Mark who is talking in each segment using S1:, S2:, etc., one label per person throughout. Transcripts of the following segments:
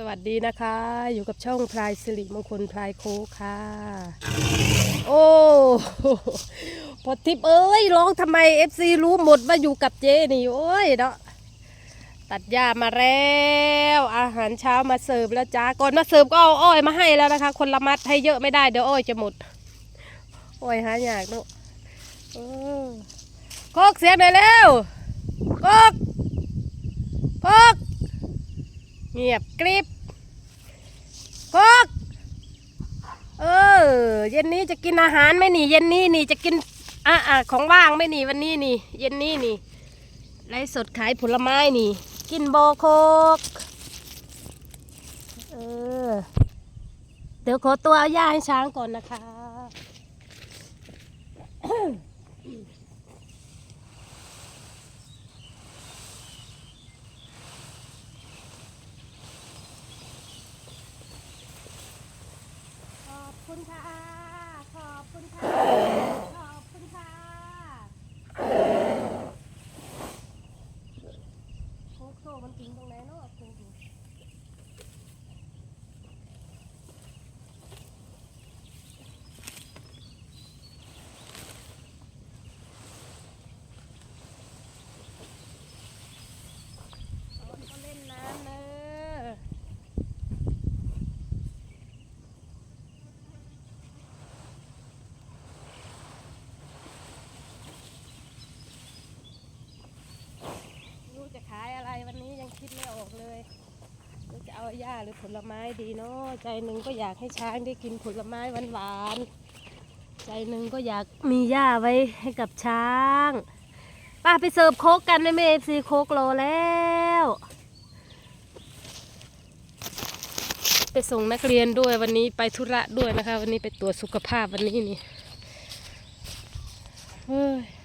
S1: สวัสดีนะคะ อยู่กับช่องพลายสิริมงคลพลายโคกค่ะ โอ้พอทิพเอ้ยร้องทำไมเอฟซีรู้หมดว่าอยู่กับเจนี่โอ้ยเนาะตัดหญ้ามาแล้ว อาหารเช้ามาเสิร์ฟแล้วจ้าก่อนมาเสิร์ฟก็เอาอ้อยมาให้แล้วนะคะ คนละมัดให้เยอะไม่ได้เดี๋ยวอ้อยจะหมดอ้อยหายากเนาะเออโคกเสียงหน่อยเร็วโคกโคก เงียบกริบกกเออ เย็นนี้จะกินอาหารไหมนี่ เย็นนี้นี่จะกินอะอะของว่างไหมนี่วันนี้นี่ เย็นนี้นี่ไลฟ์สดขายผลไม้นี่ กินโบโคกเออ เดี๋ยวขอตัวเอาหญ้าให้ช้างก่อนนะคะ ขอบคุณค่ะ ขอบคุณค่ะ ขอบคุณค่ะโคกโซ่มันถึงตรงไหนเนาะโคกนี่เอามันก็เล่นน้ำเนอะ ไม่รู้จะขายอะไรวันนี้ยังคิดไม่ออกเลยหรือจะเอา หรือผลไม้ดีเนาะใจหนึ่งก็อยากให้ช้างได้กินผลไม้หวานๆใจหนึ่งก็อยากมีหญ้าไว้ให้กับช้างป้าไปเสิร์ฟโคกกันในเมฟซีโคกโลแล้ว ไปส่งนักเรียนด้วยวันนี้ไปธุระด้วยนะคะ วันนี้ไปตรวจสุขภาพวันนี้นี่เฮ้ย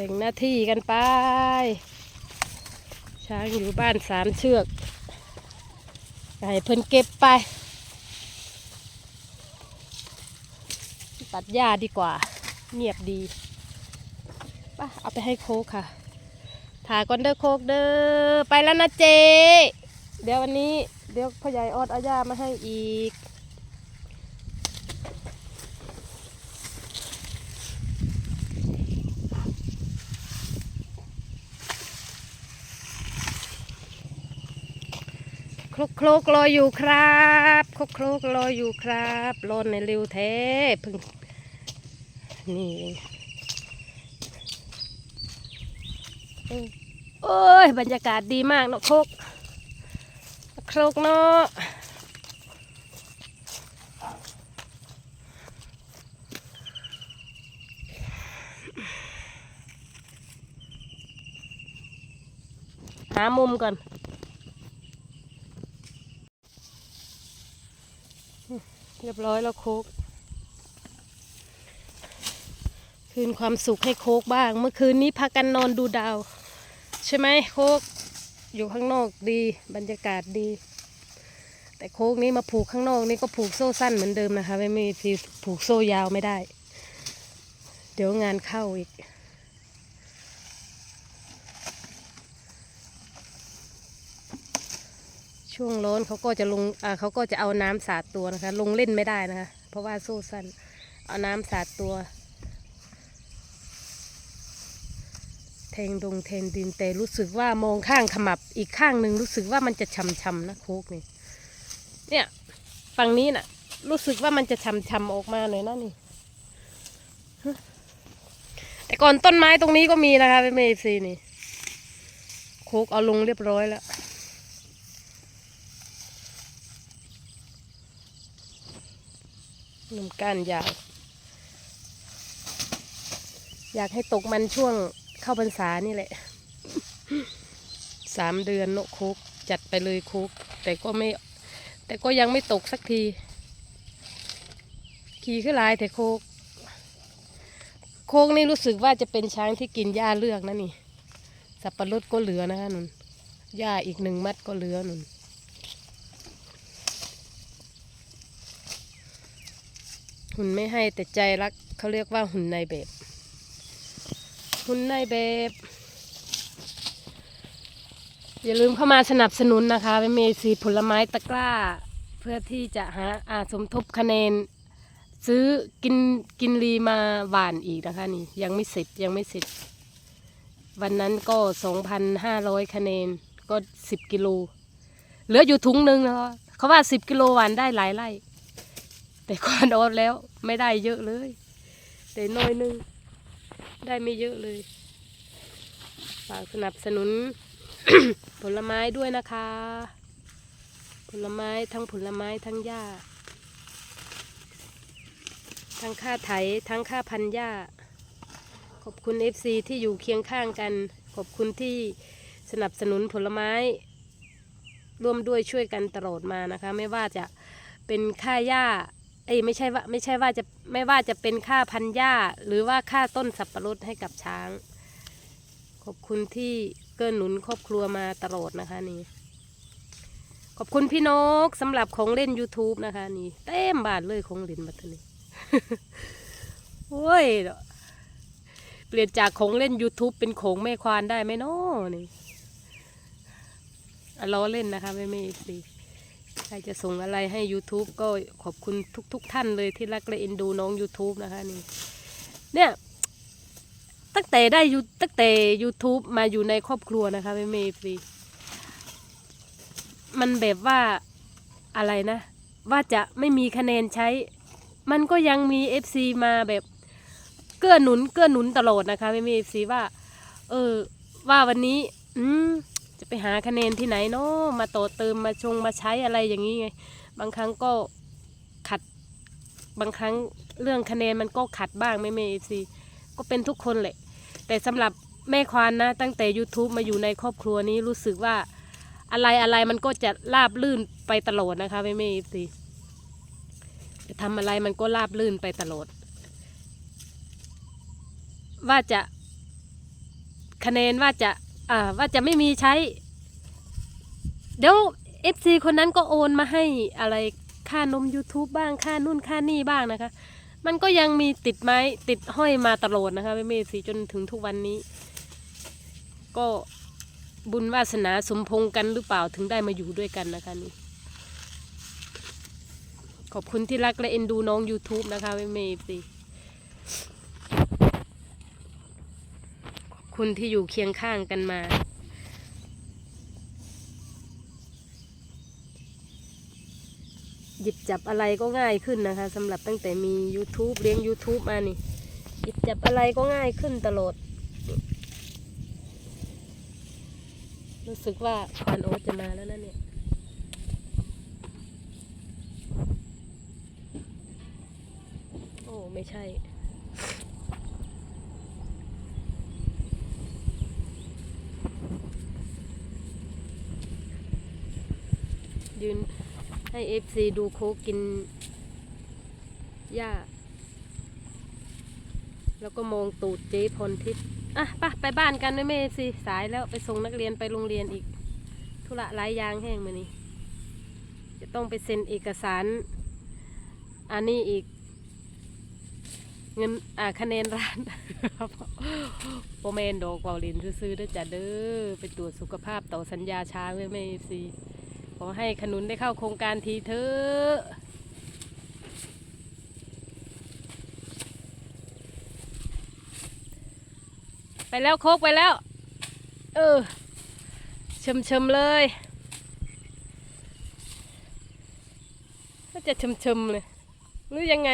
S1: บ่งหน้าที่กันไป ช้างอยู่บ้านสามเชือกให้เพิ่นเก็บไป ตัดหญ้าดีกว่า เงียบดีป่ะเอาไปให้โคกค่ะถ่ายก่อนเด้อโคกเด้อไปแล้วนะเจ เดี๋ยววันนี้ เดี๋ยวพ่อใหญ่ออดเอาหญ้ามาให้อีก ลุกคลกรออยู่ครับคลุกคลกรออยู่ครับรอนในเร็วแท้พึ่งนี่เองเออโอ้ยบรรยากาศดีมากเนาะคลุกคลกเนาะหามุมก่อน เรียบร้อยแล้วโคกคืนความสุขให้โคกบ้าง เมื่อคืนนี้พักกันนอนดูดาว ใช่ไหมโคกอยู่ข้างนอกดีบรรยากาศดี แต่โคกนี้มาผูกข้างนอกนี่ก็ผูกโซ่สั้นเหมือนเดิมนะคะ ไม่มีที่ผูกโซ่ยาวไม่ได้ เดี๋ยวงานเข้าอีก ช่วงร้อนเขาก็จะลงเขาก็จะเอาน้ำสาดตัวนะคะ ลงเล่นไม่ได้นะคะ เพราะว่าโซ่สั้นเอาน้ำสาดตัว แทงดงแทงดินแต่รู้สึกว่ามองข้างขมับอีกข้างหนึ่งรู้สึกว่ามันจะช้ำๆนะโคกนี่เนี่ยฝั่งนี้น่ะ รู้สึกว่ามันจะช้ำๆออกมาหน่อยนะนี่แต่ก่อนต้นไม้ตรงนี้ก็มีนะคะเป็นเมซีนี่โคกเอาลงเรียบร้อยแล้ว หนุ่มก้านยาว อยากให้ตกมันช่วงเข้าพรรษานี่แหละ สามเดือนเนอะโคกจัดไปเลยโคกแต่ก็ไม่ แต่ก็ยังไม่ตกสักที ขี่ขึ้นลายแต่โคก โคกนี่รู้สึกว่าจะเป็นช้างที่กินหญ้าเลือกนะนี่ สับปะรดก็เหลือนะคะนุนหญ้าอีกหนึ่งมัดก็เหลือนุน หุ่นไม่ให้แต่ใจรักเขาเรียกว่าหุ่นในายแบบ หุ่นในายแบบ อย่าลืมเข้ามาสนับสนุนนะคะเป็นเมซีผลไม้ตะกร้า เพื่อที่จะหาอาสมทบคะแนน ซื้อกินกินรีมาหวานอีกนะคะนี่ยังไม่เสร็จยังไม่เสร็จ วันนั้นก็สองพันห้าร้อยคะแนนก็สิบกิโลเหลืออยู่ถุงหนึ่งนะคะเขาว่าสิบกิโลหวานได้หลายไร่ แต่ก่อนออดแล้วไม่ได้เยอะเลยแต่น้อยหนึง ได้ไม่เยอะเลยฝากสนับสนุน ผลไม้ด้วยนะคะ ผลไม้ทั้งผลไม้ทั้งหญ้า ทั้งค่าไถทั้งค่าพันหญ้า ขอบคุณ FC ที่อยู่เคียงข้างกัน ขอบคุณที่สนับสนุนผลไม้ ร่วมด้วยช่วยกันตลอดมานะคะ ไม่ว่าจะเป็นค่าหญ้า เอ้ยไม่ใช่ว่าไม่ใช่ว่าจะไม่ว่าจะเป็นค่าพันหญ้า หรือว่าค่าต้นสับปะรดให้กับช้าง ขอบคุณที่เกื้อหนุนครอบครัวมาตลอดนะคะนี่ขอบคุณพี่นกสำหรับของเล่น YouTube นะคะ นี่เต็มบาทเลยของเล่นบัตรนี้โอ้ยเปลี่ยนจากของเล่น YouTube เป็นของแม่ควานได้ไหมเนาะนี่อะล้อเล่นนะคะไม่ไม่สิ ครจะส่งอะไรให้ YouTube ก็ขอบคุณทุกๆทท่านเลยที่รักและเอ็นดูน้อง YouTube นะคะนี่เนี่ยตั้งแต่ได้ยูตั้งแต่ YouTube มาอยู่ในครอบครัวนะคะไม่ไม่ฟรีมันแบบว่าอะไรนะ ว่าจะไม่มีคะแนนใช้ มันก็ยังมี FC มาแบบเกื้อหนุนเกื้อหนุนตลอดนะคะไม่มี FC ว่า เออ ว่าวันนี้ อืม จะไปหาคะแนนที่ไหนเนาะมาต่อเติมมาชงมาใช้อะไรอย่างนี้ไงบางครั้งก็ขัดบางครั้งเรื่องคะแนนมันก็ขัดบ้างไม่ไม่ FC ก็เป็นทุกคนแหละ แต่สำหรับแม่ควานนะ ตั้งแต่ YouTube มาอยู่ในครอบครัวนี้รู้สึกว่าอะไรอะไรมันก็จะราบลื่นไปตลอดนะคะไม่ไม่ FC จะทำอะไรมันก็ราบลื่นไปตลอด ว่าจะคะแนนว่าจะ อ่าว่าจะไม่มีใช้ เดี๋ยว FC คนนั้นก็โอนมาให้อะไรค่านม YouTube บ้างค่านู่นค่านี่บ้างนะคะ มันก็ยังมีติดไม้ติดห้อยมาตลอดนะคะไม่เมสีจนถึงทุกวันนี้ ก็บุญวาสนาสมพงกันหรือเปล่าถึงได้มาอยู่ด้วยกันนะคะนี่ขอบคุณที่รักและเอ็นดูน้อง YouTube นะคะไม่เมสีขอบ คุณที่อยู่เคียงข้างกันมา หยิบจับอะไรก็ง่ายขึ้นนะคะสำหรับตั้งแต่มี YouTube เลี้ยง YouTube มานี่ หยิบจับอะไรก็ง่ายขึ้นตลอด รู้สึกว่าควันโอจะมาแล้วนะเนี่ยโอ้ ไม่ใช่ ยืนให้เอฟซีดูโคกินหญ้า แล้วก็มองตูดเจ๊พรทิพย์อะไปไปบ้านกันด้วยแม่เอฟซีสายแล้วไปส่งนักเรียนไปโรงเรียนอีก ธุระหลายอยางแห้งมานี่จะต้องไปเซ็นเอกสาร อันนี้อีก เงินอ่าคะแนนร้านโปรเมนโดกเปล่าลินซื้อๆด้วยจ้ะเด้อไปตรวจสุขภาพต่อสัญญาช้างด้วยแม่เอฟซี ขอให้ขนุนได้เข้าโครงการทีเถอะไปแล้วโคกไปแล้ว เออชมชมๆเลยก็จะชมชมๆเลยหรือยังไง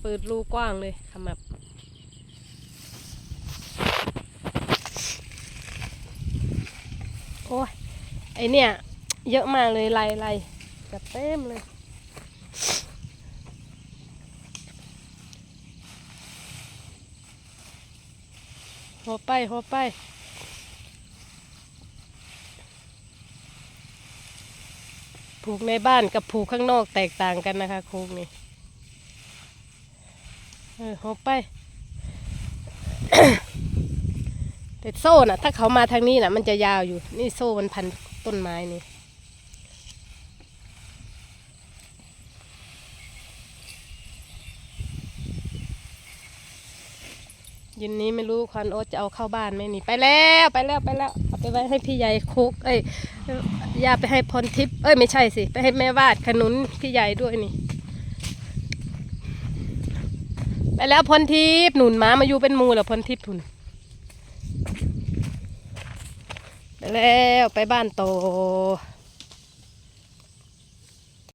S1: เปิดรูกว้างเลยขมับ โอ้ย ไอเนี่ย เยอะมากเลยลายลายจับเต็มเลย หัวไป หัวไปผูกในบ้านกับผูกข้างนอกแตกต่างกันนะคะโคกนี่เออหัวไปแต่โซ่น่ะ ถ้าเขามาทางนี้น่ะ มันจะยาวอยู่ นี่โซ่มันพัน ต้นไม้นี่เย็นนี้ไม่รู้ควันโอ๊ตจะเอาเข้าบ้านไหมนี่ไปแล้วไปแล้วไปแล้วเอาไปไว้ให้พี่ใหญ่โคกเอ้ยย่าไปให้พรทิพย์เอ้ยไม่ใช่สิ ไปให้แม่วาดขนุนพี่ใหญ่ด้วยนี่ ไปแล้วพรทิพย์หนุนหมามาอยู่เป็นมูเหรอพรทิพย์ทุนไป แล้วไปบ้านโต